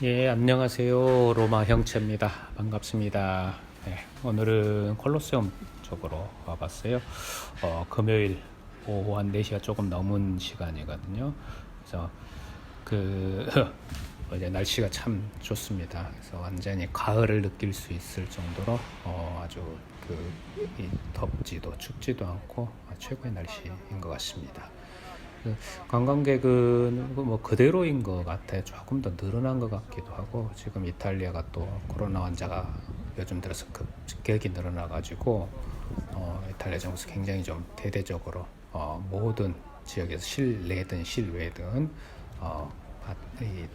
예, 안녕하세요. 로마 형체입니다. 반갑습니다. 네, 오늘은 콜로세움 쪽으로 와봤어요. 어, 금요일 오후 한 4시가 조금 넘은 시간이거든요. 그래서 그 어제 날씨가 참 좋습니다. 그래서 완전히 가을을 느낄 수 있을 정도로 어, 아주 그이 덥지도 춥지도 않고 최고의 날씨인 것 같습니다. 그 관광객은 뭐 그대로인 것 같아요. 조금 더 늘어난 것 같기도 하고 지금 이탈리아가 또 코로나 환자가 요즘 들어서 급격히 늘어나가지고 어, 이탈리아 정부에서 굉장히 좀 대대적으로 어, 모든 지역에서 실내든 실외든 어, 바- 이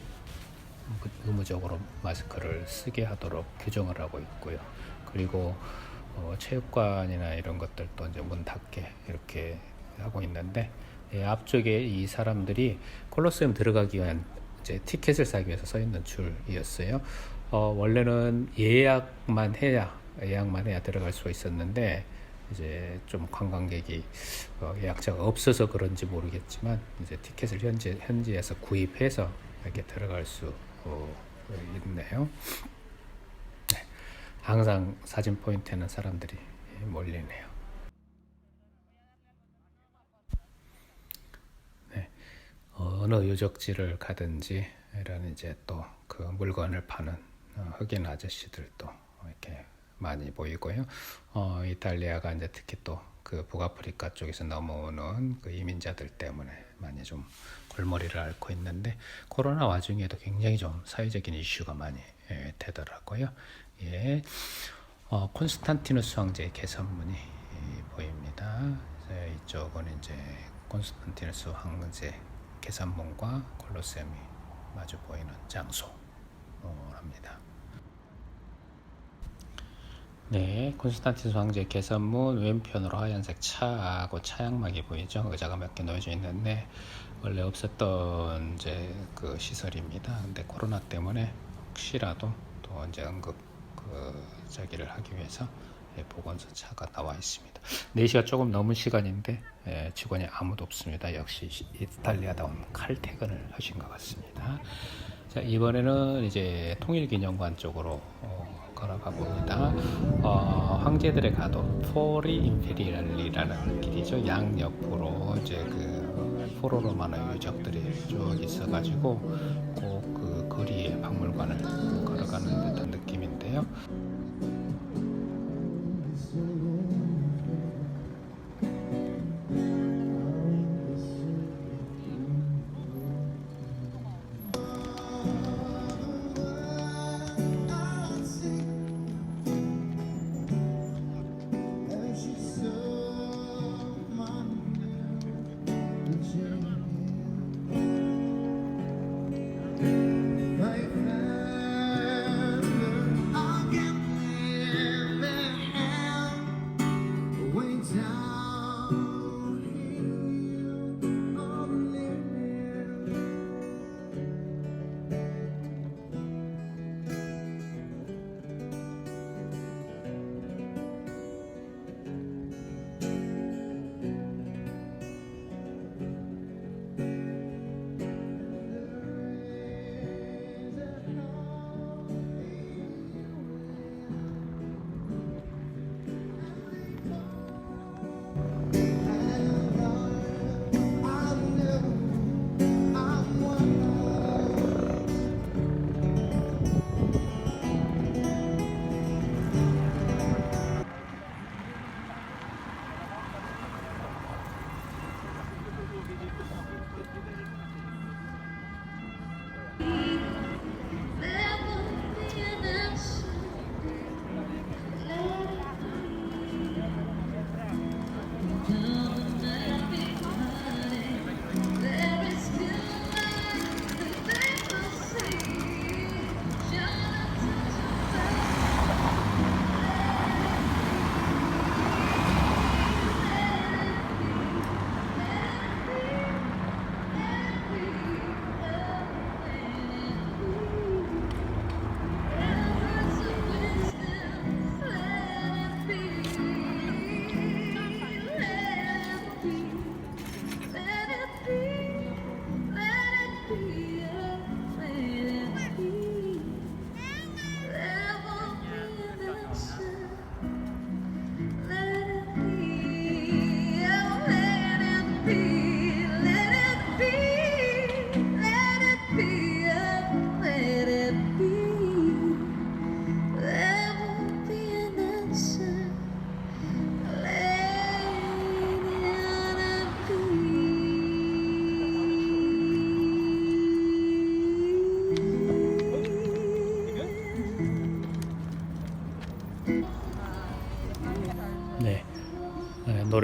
의무적으로 마스크를 쓰게 하도록 규정을 하고 있고요. 그리고 어, 체육관이나 이런 것들도 이제 문 닫게 이렇게 하고 있는데 예, 앞쪽에 이 사람들이 콜로세움 들어가기 위한 이제 티켓을 사기 위해서 서 있는 줄이었어요. 어, 원래는 예약만 해야 예약만 해야 들어갈 수가 있었는데 이제 좀 관광객이 어, 예약자가 없어서 그런지 모르겠지만 이제 티켓을 현지 현지에서 구입해서 이렇게 들어갈 수 어, 있네요. 네, 항상 사진 포인트에는 사람들이 몰리네요. 네, 어느 유적지를 가든지 이런 이제 또 그 물건을 파는 어, 흑인 아저씨들도 이렇게 많이 보이고요. 어, 이탈리아가 이제 특히 또 그 북아프리카 쪽에서 넘어오는 그 이민자들 때문에 많이 좀 골머리를 앓고 있는데 코로나 와중에도 굉장히 좀 사회적인 이슈가 많이 예, 되더라고요. 예, 어, 콘스탄티누스 황제의 개선문이 예, 보입니다. 이쪽은 이제 콘스탄티누스 황제 개선문과 콜로세움이 마주 보이는 장소랍니다. 네, 콘스탄티누스 황제 개선문 왼편으로 하얀색 차하고 차양막이 보이죠. 의자가 몇 개 놓여져 있는데 원래 없었던 이제 그 시설입니다. 근데 코로나 때문에 혹시라도 또 이제 응급 그 저기를 하기 위해서 예, 보건소 차가 나와 있습니다. 4시가 조금 넘은 시간인데 예, 직원이 아무도 없습니다. 역시 시- 이탈리아다운 칼퇴근을 하신 것 같습니다. 자 이번에는 이제 통일기념관 쪽으로 어, 걸어가 봅니다. 어, 황제들의 가도 포리 임페리알리라는 길이죠. 양 옆으로 이제 그 포로로마노 유적들이 쭉 있어가지고 꼭그 거리에 박물관을 걸어가는 듯한 느낌인데요.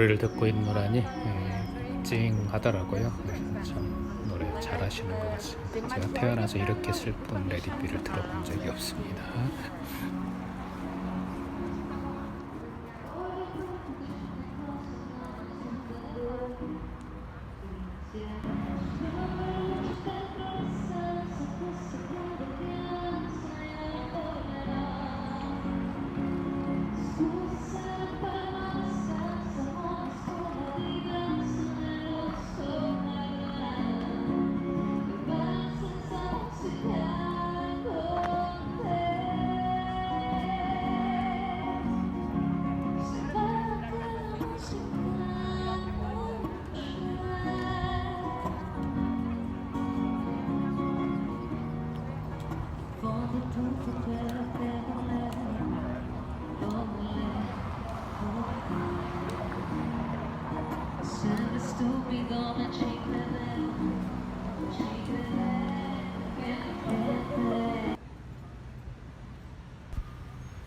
노래를 듣고 있노라니 예, 찡하더라고요. 그래서 참 노래 잘하시는 것 같습니다. 제가 태어나서 이렇게 슬픈 레디비를 들어본 적이 없습니다.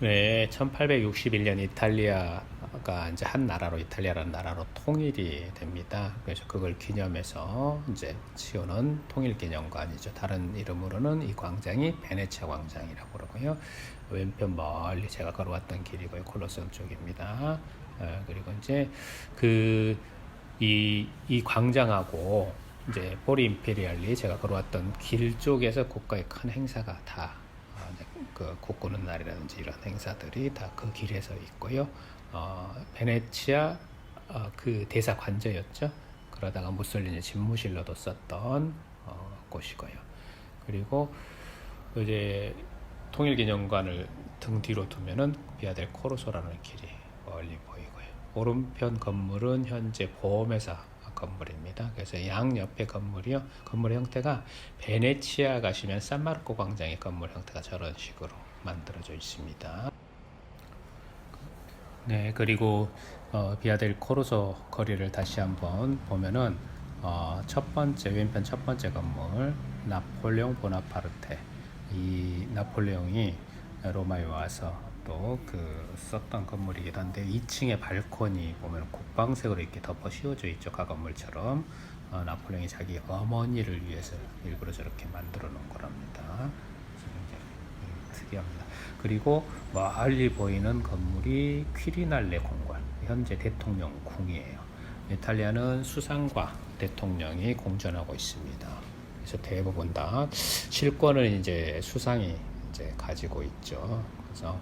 네, 1861년 이탈리아가 이제 한 나라로 이탈리아라는 나라로 통일이 됩니다. 그래서 그걸 기념해서 이제 치오는 통일기념관이죠. 다른 이름으로는 이 광장이 베네치아 광장이라고 그러고요. 왼편 멀리 제가 걸어왔던 길이고요. 콜로세움 쪽입니다. 어, 그리고 이제 그 이, 이 광장하고 이제 보리 임페리알리 제가 걸어왔던 길 쪽에서 국가의 큰 행사가 다 그 국고는 날이라든지 이런 행사들이 다 그 길에서 있고요. 어, 베네치아 어, 그 대사 관저였죠. 그러다가 무솔리니 집무실로도 썼던 어, 곳이고요. 그리고 이제 통일기념관을 등 뒤로 두면은 비아델 코르소라는 길이 멀리 보이고요. 오른편 건물은 현재 보험회사 건물입니다. 그래서 양 옆에 건물이요. 건물 형태가 베네치아 가시면 산마르코 광장의 건물 형태가 저런 식으로 만들어져 있습니다. 네, 그리고 어, 비아델 코르소 거리를 다시 한번 보면은 어, 첫 번째 왼편 첫 번째 건물 나폴레옹 보나파르테 이 나폴레옹이 로마에 와서 또 그 썼던 건물이기도 한데 2층에 발코니 보면 국방색으로 이렇게 덮어 씌워져 있죠 가건물처럼 어, 나폴레옹이 자기 어머니를 위해서 일부러 저렇게 만들어 놓은 거랍니다. 특이합니다. 그리고 멀리 보이는 건물이 퀴리날레 공관 현재 대통령 궁이에요. 이탈리아는 수상과 대통령이 공존하고 있습니다. 그래서 대부분 다 실권을 이제 수상이 이제 가지고 있죠. 그래서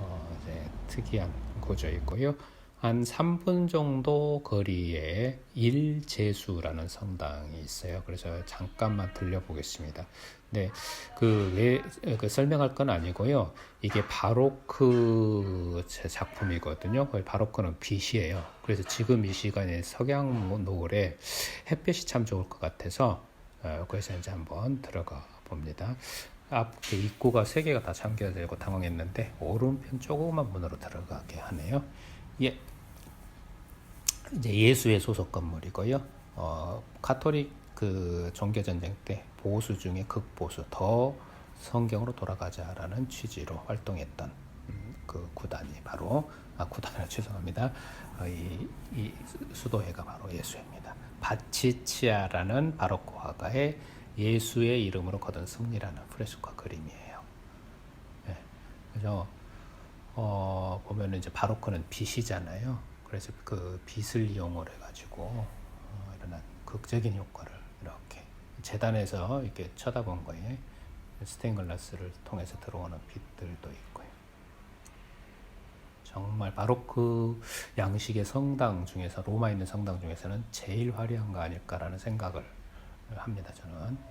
어 이제 특이한 구조이고요. 한 3분 정도 거리에 일제수라는 성당이 있어요. 그래서 잠깐만 들려보겠습니다. 네, 그왜 그 설명할 건 아니고요. 이게 바로크 작품이거든요. 바로크는 빛이에요. 그래서 지금 이 시간에 석양 노을에 햇볕이 참 좋을 것 같아서 어, 그래서 이제 한번 들어가 봅니다. 앞그 입구가 세 개가 다 잠겨져 있고 당황했는데 오른편 조그만 문으로 들어가게 하네요. 예, 이제 예수의 소속 건물이고요. 어, 카톨릭 그 종교 전쟁 때 보수 중에 극보수 더 성경으로 돌아가자라는 취지로 활동했던 음, 그 구단이 바로 아 구단이라 죄송합니다. 어, 이, 이 수도회가 바로 예수입니다. 바치치아라는 바로크 화가의 예수의 이름으로 거둔 승리라는 프레스코 그림이에요. 네. 그래서 어, 보면 이제 바로크는 빛이잖아요. 그래서 그 빛을 이용을 해가지고 어, 일어난 극적인 효과를 이렇게 재단에서 이렇게 쳐다본 거에 스테인글라스를 통해서 들어오는 빛들도 있고요. 정말 바로크 양식의 성당 중에서 로마에 있는 성당 중에서는 제일 화려한 거 아닐까라는 생각을 합니다. 저는.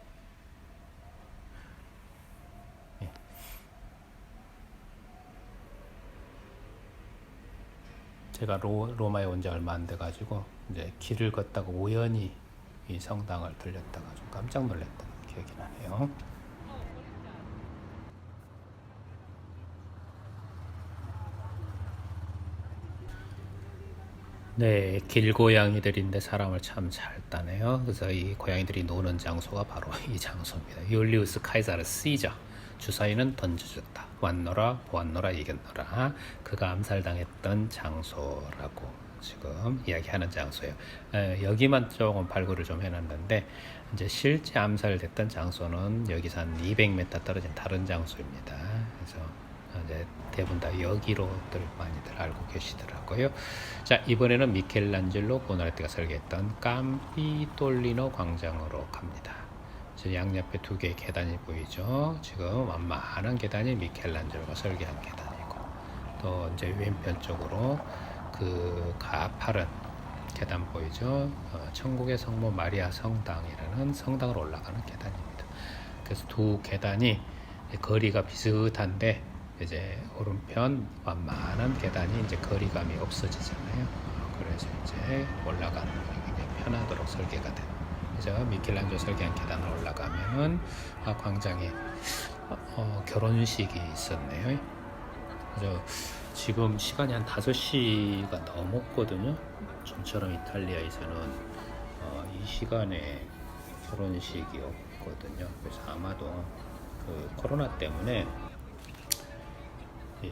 제가 로, 로마에 온 지 얼마 안 돼 가지고 이제 길을 걷다가 우연히 이 성당을 들렸다가 좀 깜짝 놀랐던 기억이 나네요. 네, 길고양이들인데 사람을 참 잘 따네요. 그래서 이 고양이들이 노는 장소가 바로 이 장소입니다. 율리우스 카이사르 시저. 주사위는 던져줬다. 왔노라 보았노라 이겼노라. 그가 암살당했던 장소라고 지금 이야기하는 장소예요. 에, 여기만 조금 발굴을 좀 해놨는데 이제 실제 암살됐던 장소는 여기서 한 200m 떨어진 다른 장소입니다. 그래서 이제 대부분 다 여기로들 많이들 알고 계시더라고요. 자 이번에는 미켈란젤로 보나레티가 설계했던 깜피돌리노 광장으로 갑니다. 저 양옆에 두 개의 계단이 보이죠. 지금 완만한 계단이 미켈란젤로가 설계한 계단이고 또 이제 왼편 쪽으로 그 가파른 계단 보이죠? 어, 천국의 성모 마리아 성당이라는 성당으로 올라가는 계단입니다. 그래서 두 계단이 거리가 비슷한데 이제 오른편 완만한 계단이 이제 거리감이 없어지잖아요. 어, 그래서 이제 올라가는 게 편하도록 설계가 된. 그 래서 미켈란젤로 설계한 계단을 올라가면은 아, 광장에 어, 어, 결혼식이 있었네요. 그래서 지금 시간이 한 5시가 넘었거든요. 좀처럼 이탈리아에서는 어, 이 시간에 결혼식이 없거든요. 그래서 아마도 그 코로나 때문에 이,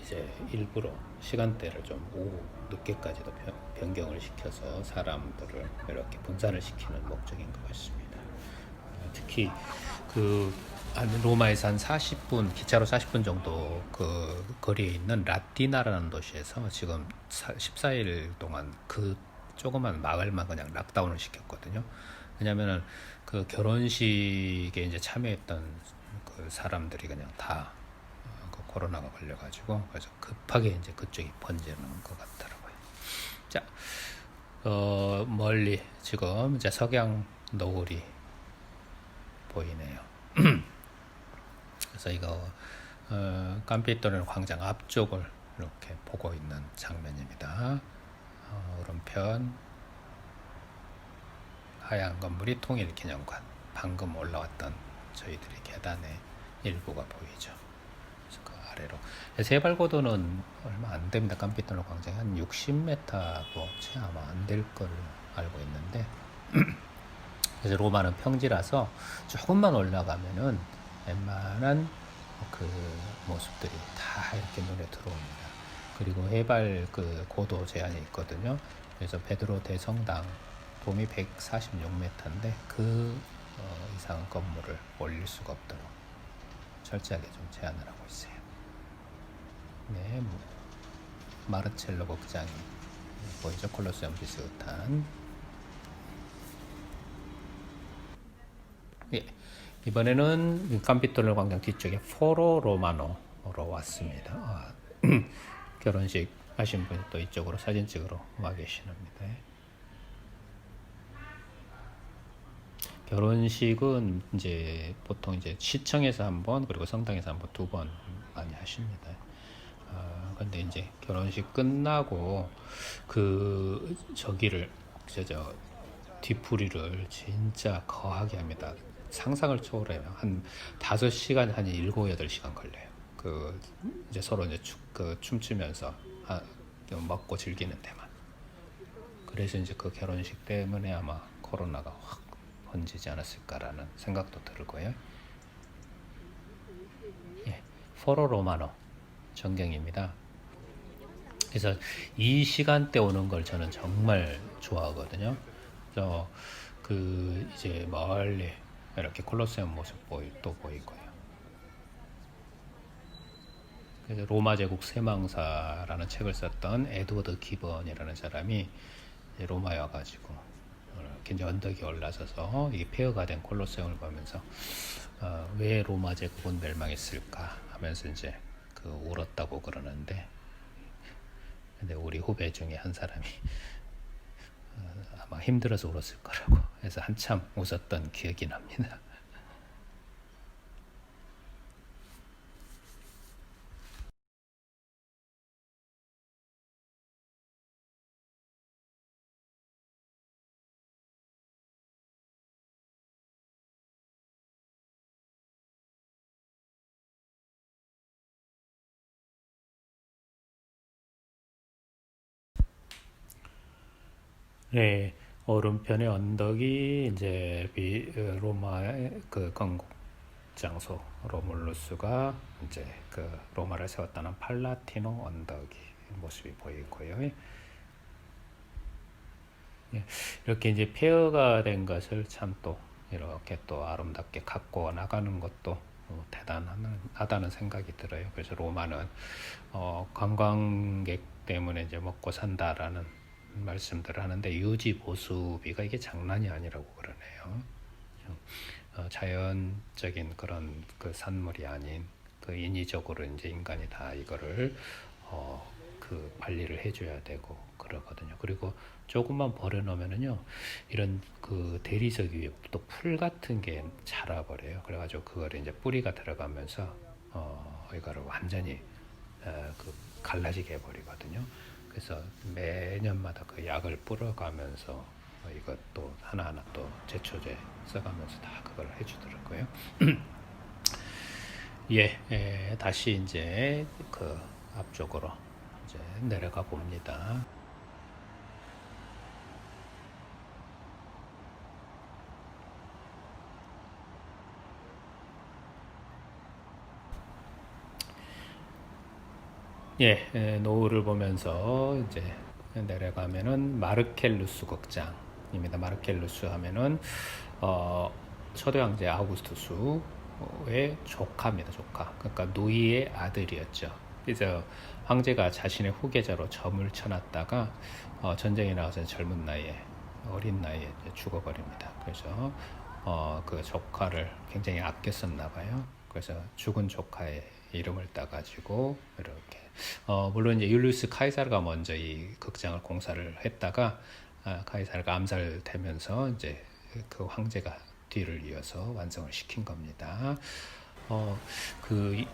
이제 일부러 시간대를 좀 오후 늦게까지도 변- 변경을 시켜서 사람들을 이렇게 분산을 시키는 목적인 것 같습니다. 어, 특히 그한 로마에서 한 40분 기차로 40분 정도 그 거리에 있는 라티나라는 도시에서 지금 14일 동안 그 조그만 마을만 그냥 락다운을 시켰거든요. 왜냐면은 그 결혼식에 이제 참여했던 그 사람들이 그냥 다 코로나가 걸려가지고 그래서 급하게 이제 그쪽이 번지는 것 같더라고요. 자, 어, 멀리 지금 이제 석양 노을이 보이네요. 그래서 이거 어, 깜피토르 광장 앞쪽을 이렇게 보고 있는 장면입니다. 어, 오른편 하얀 건물이 통일기념관 방금 올라왔던 저희들이 계단의 일부가 보이죠. 그 아래로 세발고도는 얼마 안 됩니다. 깜피토르 광장이 한 60m도 채 아마 안 될 걸로 알고 있는데 그래서 로마는 평지라서 조금만 올라가면은 웬만한 그 모습들이 다 이렇게 눈에 들어옵니다. 그리고 해발 그 고도 제한이 있거든요. 그래서 베드로 대성당 도미 146m인데 그 어, 이상 건물을 올릴 수가 없도록 철저하게 좀 제한을 하고 있어요. 네, 뭐, 마르첼로 극장이 보이죠? 콜로세움 비슷한 예. 이번에는 깜피톨로 광장 뒤쪽에 포로 로마노로 왔습니다. 아, 결혼식 하신 분이 또 이쪽으로 사진 찍으러 와 계시랍니 결혼식은 이제 보통 이제 시청에서 한 번 그리고 성당에서 한 번 두 번 많이 하십니다. 아, 근데 이제 결혼식 끝나고 그 저기를 저, 저 뒤풀이를 진짜 거하게 합니다. 상상을 초월해요. 한 다섯 시간 한 일곱 여덟 시간 걸려요. 그 이제 서로 이제 추, 그 춤추면서 아, 먹고 즐기는 데만. 그래서 이제 그 결혼식 때문에 아마 코로나가 확 번지지 않았을까라는 생각도 들고요. 예, 포로 로마노 전경입니다. 그래서 이 시간대 오는 걸 저는 정말 좋아하거든요. 그래서 그 이제 멀리 이렇게 콜로세움 모습 보이 또 보이고요. 그래서 로마 제국 세망사라는 책을 썼던 에드워드 기번이라는 사람이 로마에 와가지고 어, 굉장히 언덕이 올라서서 이 폐허가 된 콜로세움을 보면서 어, 왜 로마 제국은 멸망했을까 하면서 이제 그 울었다고 그러는데 근데 우리 후배 중에 한 사람이 어, 아마 힘들어서 울었을 거라고 해서 한참 웃었던 기억이 납니다. 네, 오른편의 언덕이 이제 비, 어, 로마의 그 건국 장소 로물루스가 이제 그 로마를 세웠다는 팔라티노 언덕이 모습이 보이고요. 예, 이렇게 이제 폐허가 된 것을 참 또 이렇게 또 아름답게 갖고 나가는 것도 어, 대단하다는 생각이 들어요. 그래서 로마는 어, 관광객 때문에 이제 먹고 산다라는 말씀들을 하는데 유지 보수비가 이게 장난이 아니라고 그러네요. 어, 자연적인 그런 그 산물이 아닌 그 인위적으로 이제 인간이 다 이거를 어, 그 관리를 해줘야 되고 그러거든요. 그리고 조금만 버려놓으면은요 이런 그 대리석 위에 또 풀 같은 게 자라버려요. 그래가지고 그걸 이제 뿌리가 들어가면서 어, 이거를 완전히 어, 그 갈라지게 해버리거든요. 그래서 매년마다 그 약을 뿌려가면서 어, 이것도 하나하나 또 제초제 써가면서 다 그걸 해주더라고요. 예, 예, 다시 이제 그 앞쪽으로 이제 내려가 봅니다. 예, 예, 노을을 보면서 이제 내려가면은 마르켈루스 극장입니다. 마르켈루스 하면은 어, 초대 황제 아우구스투스의 조카입니다. 조카. 그러니까 누이의 아들이었죠. 그래서 황제가 자신의 후계자로 점을 쳐놨다가 어, 전쟁에 나가서 젊은 나이에 어린 나이에 죽어버립니다. 그래서 어, 그 조카를 굉장히 아꼈었나 봐요. 그래서 죽은 조카의 이름을 따가지고 이렇게 어, 물론 이제 율리우스 카이사르가 먼저 이 극장을 공사를 했다가 아, 카이사르가 암살되면서 이제 그 황제가 뒤를 이어서 완성을 시킨 겁니다. 어, 그 이-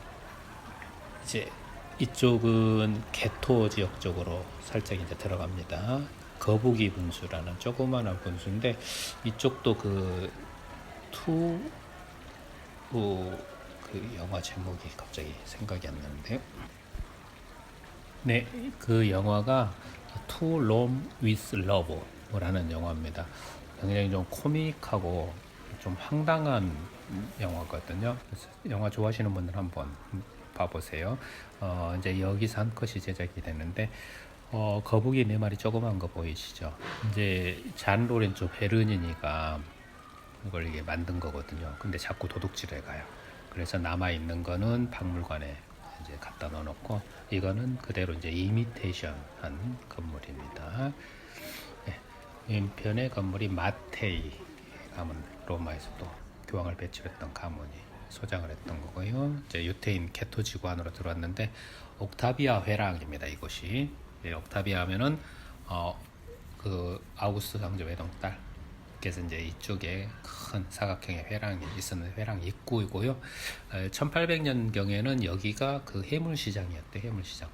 이제 이쪽은 개토 지역 쪽으로 살짝 이제 들어갑니다. 거북이 분수라는 조그마한 분수인데 이쪽도 그 투, 어, 그 영화 제목이 갑자기 생각이 안 나는데요. 네, 그 영화가 To Rome with Love라는 영화입니다. 굉장히 좀 코믹하고 좀 황당한 영화거든요. 영화 좋아하시는 분들 한번 봐보세요. 어, 이제 여기서 한 컷이 제작이 되는데 어, 거북이 네 마리 조그만 거 보이시죠? 이제 잔 로렌조 베르니니가 이걸 이게 만든 거거든요. 근데 자꾸 도둑질해 가요. 그래서 남아 있는 거는 박물관에 이제 갖다 넣어 놓고 이거는 그대로 이제 이미테이션 한 건물입니다. 네, 왼편의 건물이 마테이 가문 로마에서 또 교황을 배출했던 가문이 소장을 했던 거고요. 이제 유태인 개토 지구 안으로 들어왔는데 옥타비아 회랑입니다. 이곳이 예, 옥타비아 하면은 어 그 아우구스트 황제 외동딸 그래서 이제 이쪽에 큰 사각형의 회랑이 있었는 회랑 입구이고요. 1800년 경에는 여기가 그 해물 시장이었대 해물 시장.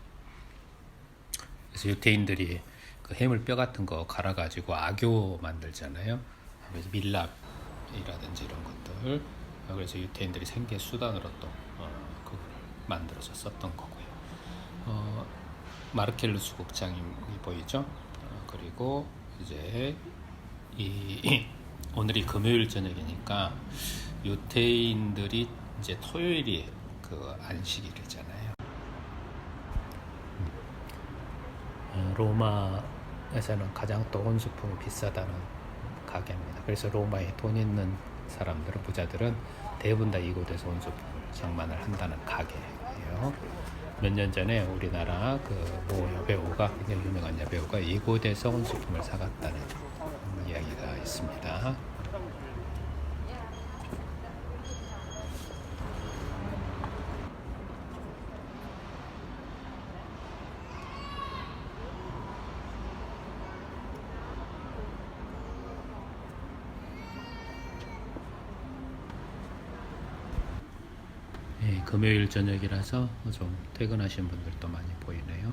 그래서 유태인들이 그 해물 뼈 같은 거 갈아 가지고 악교 만들잖아요. 그래서 밀랍이라든지 이런 것들. 그래서 유태인들이 생계 수단으로 또 어, 그걸 만들어서 썼던 거고요. 어, 마르켈루스 국장이 보이죠? 어, 그리고 이제 이 오늘이 금요일 저녁이니까 유태인들이 이제 토요일이 그 안식일이잖아요. 어, 로마에서는 가장 또 혼수품이 비싸다는 가게입니다. 그래서 로마에 돈 있는 사람들은 부자들은 대부분 다 이곳에서 혼수품을 장만을 한다는 가게예요. 몇 년 전에 우리나라 그모 여배우가 굉장히 유명한 여배우가 이곳에서 혼수품을 사갔다는 있습니다. 예, 금요일 저녁이라서 좀 퇴근하신 분들도 많이 보이네요.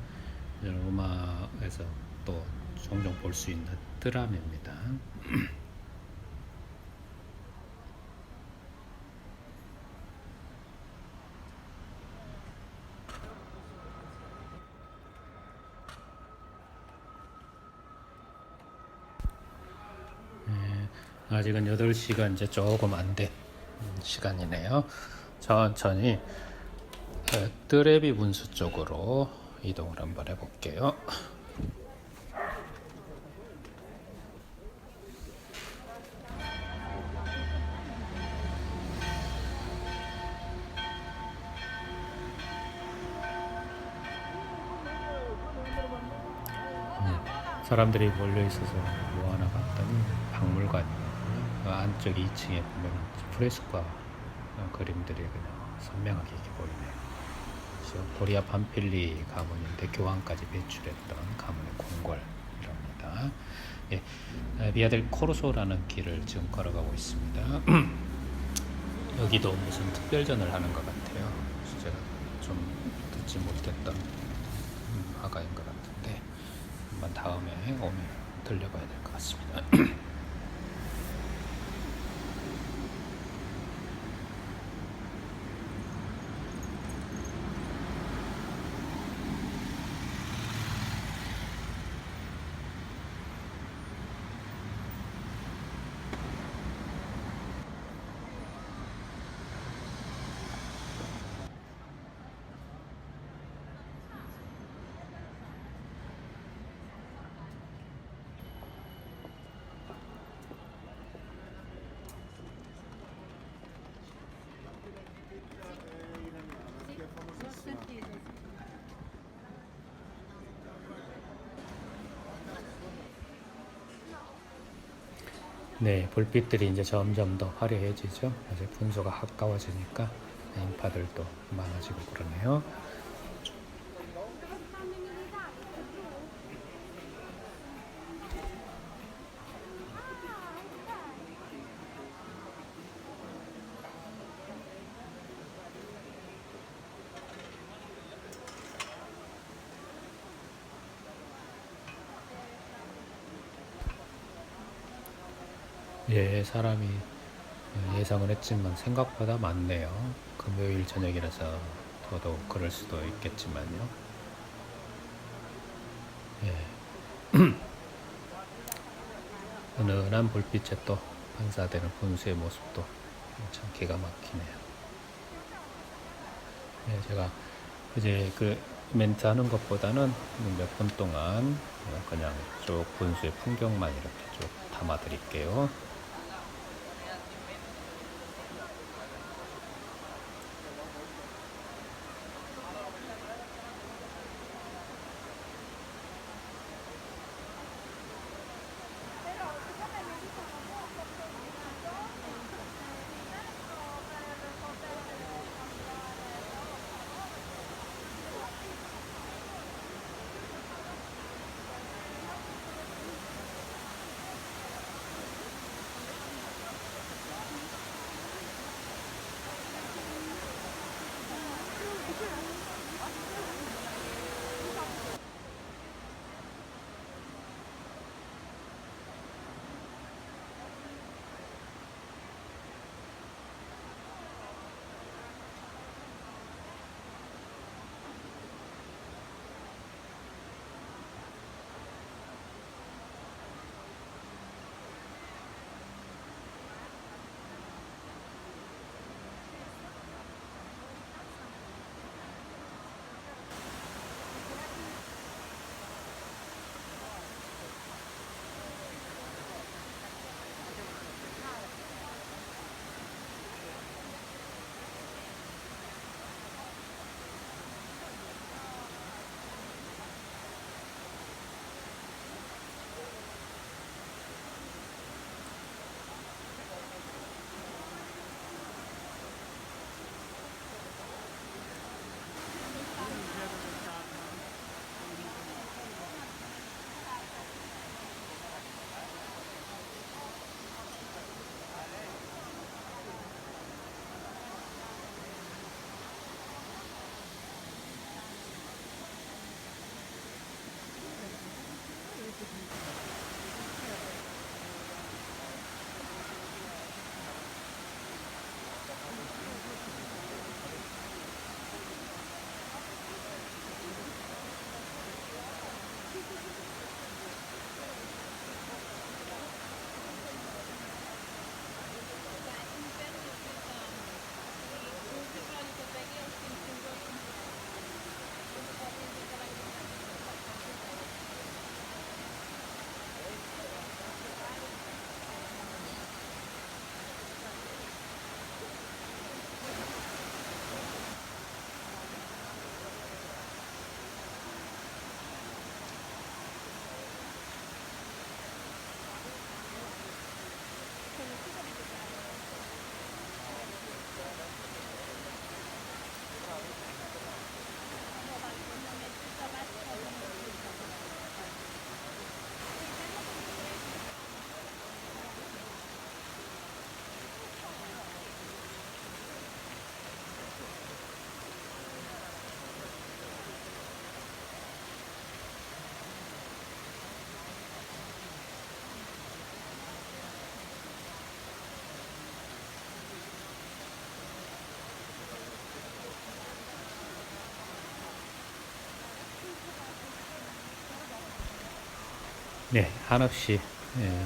로마에서 또 종종 볼 수 있는 드라마입니다. 아직은 8시가 이제 조금 안 된 시간이네요. 천천히 드레비 분수 쪽으로 이동을 한번 해볼게요. 네, 사람들이 몰려 있어서 뭐 안쪽 2층에 보면 프레스과 어, 그림들이 그냥 선명하게 이렇게 보이네요. 도리아 판필리 가문인데 교황까지 배출했던 가문의 궁궐이랍니다. 예, 아, 비아델 코르소라는 길을 지금 걸어가고 있습니다. 여기도 무슨 특별전을 하는 것 같아요. 제가 좀 듣지 못했던 음, 화가인 것 같은데 한번 다음에 오면 들려봐야 될 것 같습니다. 네, 불빛들이 이제 점점 더 화려해지죠. 이제 분수가 가까워지니까 인파들도 많아지고 그러네요. 예, 사람이 예상을 했지만 생각보다 많네요. 금요일 저녁이라서 더더욱 그럴 수도 있겠지만요. 예. 은은한 불빛에 또 반사되는 분수의 모습도 참 기가 막히네요. 예, 제가 이제 그 멘트 하는 것보다는 몇 분 동안 그냥 쭉 분수의 풍경만 이렇게 쭉 담아 드릴게요. Yeah. 예, 한없이 예,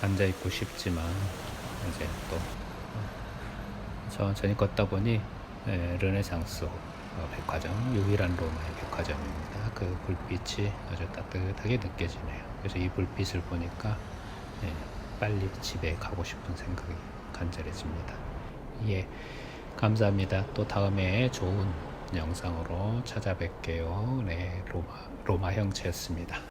앉아 있고 싶지만 이제 또 어, 천천히 걷다 보니 예, 르네상스 어, 백화점 유일한 로마의 백화점입니다. 그 불빛이 아주 따뜻하게 느껴지네요. 그래서 이 불빛을 보니까 예, 빨리 집에 가고 싶은 생각이 간절해집니다. 예, 감사합니다. 또 다음에 좋은 영상으로 찾아뵐게요. 네, 로마 로마 형체였습니다.